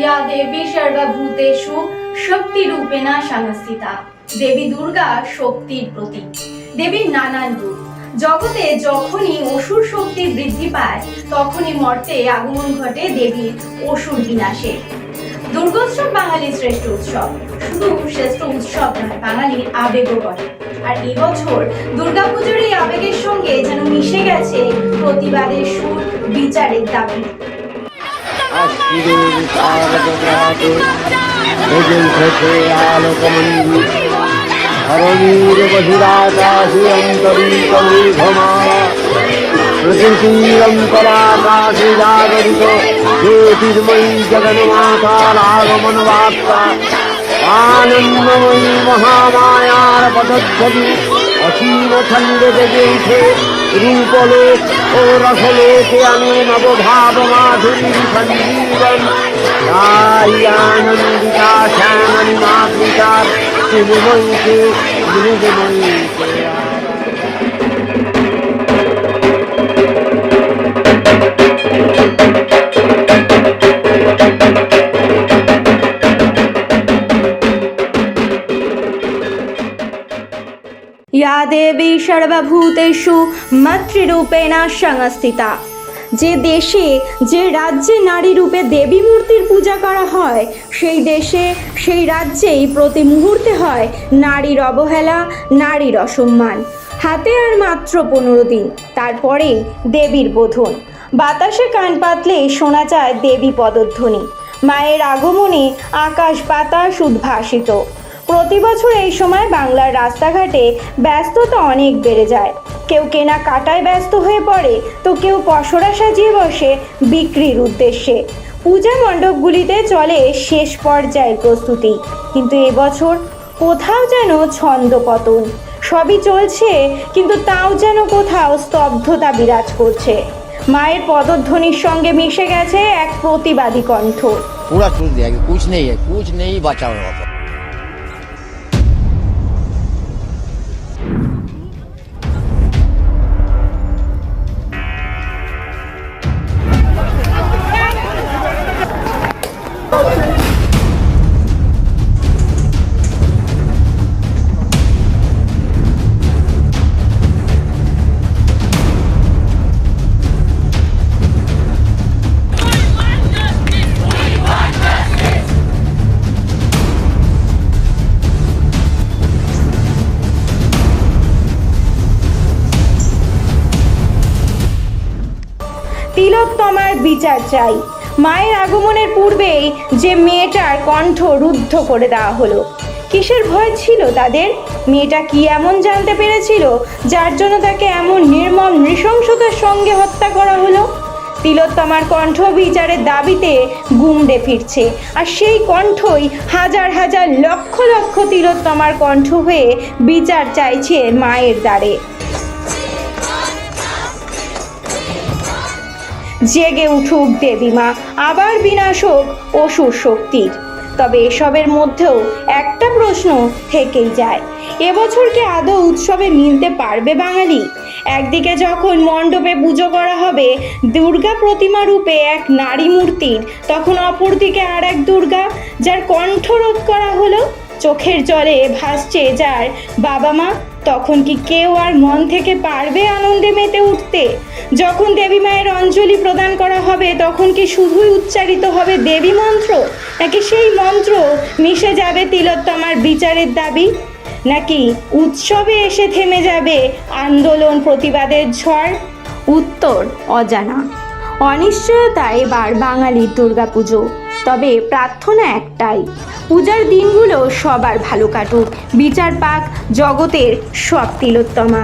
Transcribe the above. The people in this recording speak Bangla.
ইয়া দেবী সর্বভূতেষু শক্তি সংস্থিতা দেবী দুর্গা শক্তির প্রতীক দেবীর নানান রূপ জগতে যখনই অসুর শক্তি বৃদ্ধি পায়, তখনই মর্তে আগমন ঘটে দেবীর অসুর বিনাশে। দুর্গোৎসব বাঙালির শ্রেষ্ঠ উৎসব। শুধু শ্রেষ্ঠ উৎসব নয় বাঙালির আবেগও বলে আর এবছর দুর্গাপুজোর এই আবেগের সঙ্গে যেন মিশে গেছে প্রতিবাদের সুর, বিচারের দাবি। তারকাতে ভোজন থেকে আলোকমন্দি ধরণীর বহিরাকাশে অন্তরীকমেঘমালা প্রকৃতিরন্তরাকাশে জাগরিত জ্যোতির্ময়ী জগন্মাতার আগমন বার্তা আনন্দময়ী মহামায়ার পদধ্বনি অসীম ছন্দে জেগে উঠে রূপলোক ও রসলোকে আমি নবভাব মাধুরী সঞ্জীবন তাই আনন্দিতা শ্যামণি মাতৃকার শিবময়ীকে মৃগময়ীকে या দেবী সর্বভূতেষু মাতৃরূপেণা সংস্থিতা। যে দেশে, যে রাজ্যে নারী রূপে দেবী মূর্তির পূজা করা হয়, সেই দেশে, সেই রাজ্যেই প্রতি মুহূর্তে হয় নারীর অবহেলা, নারীর অসম্মান। হাতে আর মাত্র পনেরো দিন তারপরেই দেবীর বোধন। বাতাসে কান পাতলে শোনা যায় দেবী পদধ্বনি। মায়ের আগমনে আকাশ বাতাস উদ্ভাসিত। প্রতি বছর এই সময় বাংলার রাস্তাঘাটে ব্যস্ততা অনেক বেড়ে যায় কেউ কেনা কাটায় ব্যস্ত হয়ে পড়ে তো কেউ পসরা সাজিয়ে বসে বিক্রির উদ্দেশ্যে পূজা মণ্ডপগুলিতে চলে শেষ পর্যায়ের প্রস্তুতি কিন্তু এবছর কোথাও যেন ছন্দপতন সবই চলছে কিন্তু তাও যেন কোথাও স্তব্ধতা বিরাজ করছে মায়ের পদধ্বনির সঙ্গে মিশে গেছে এক প্রতিবাদী কণ্ঠ पूरा छूट दिया कि कुछ नहीं है कुछ नहीं बचा हुआ তিলোত্তমার বিচার চাই। মায়ের আগমনের পূর্বেই যে মেয়েটার কণ্ঠ রুদ্ধ করে দেওয়া হলো। কিসের ভয় ছিল তাদের? মেয়েটা কি এমন জানতে পেরেছিল যার জন্য তাকে এমন নির্মম নৃশংসতার সঙ্গে হত্যা করা হলো? তিলোত্তমার কণ্ঠ বিচারের দাবিতে গুমড়ে ফিরছে, আর সেই কণ্ঠই হাজার হাজার লক্ষ লক্ষ তিলোত্তমার কণ্ঠ হয়ে বিচার চাইছে মায়ের দ্বারে। জেগে উঠুক দেবীমা, আবার বিনাশ হোক অসুর শক্তির। তবে এসবের মধ্যেও একটা প্রশ্ন থেকেই যায়। এবছর কি আদৌ উৎসবে মিলতে পারবে বাঙালি? একদিকে যখন মণ্ডপে পুজো করা হবে দুর্গা প্রতিমা রূপে এক নারী মূর্তির, তখন অপরদিকে আর এক দুর্গা, যার কণ্ঠরোধ করা হলো, চোখের জলে ভাসছে যার বাবা মা, তখন কি কেউ আর মন থেকে পারবে আনন্দে মেতে উঠতে? যখন দেবী মায়ের অঞ্জলি প্রদান করা হবে, তখন কি শুধুই উচ্চারিত হবে দেবী মন্ত্র? নাকি সেই মন্ত্র মিশে যাবে তিলোত্তমার বিচারের দাবি? নাকি উৎসবে এসে থেমে যাবে আন্দোলন প্রতিবাদের ঝড়? উত্তর অজানা। অনিশ্চয়তা এবার বাঙালির দুর্গাপুজো। তবে প্রার্থনা একটাই, পূজার দিনগুলো সবার ভালো কাটুক। বিচার পাক জগতের সব তিলোত্তমা।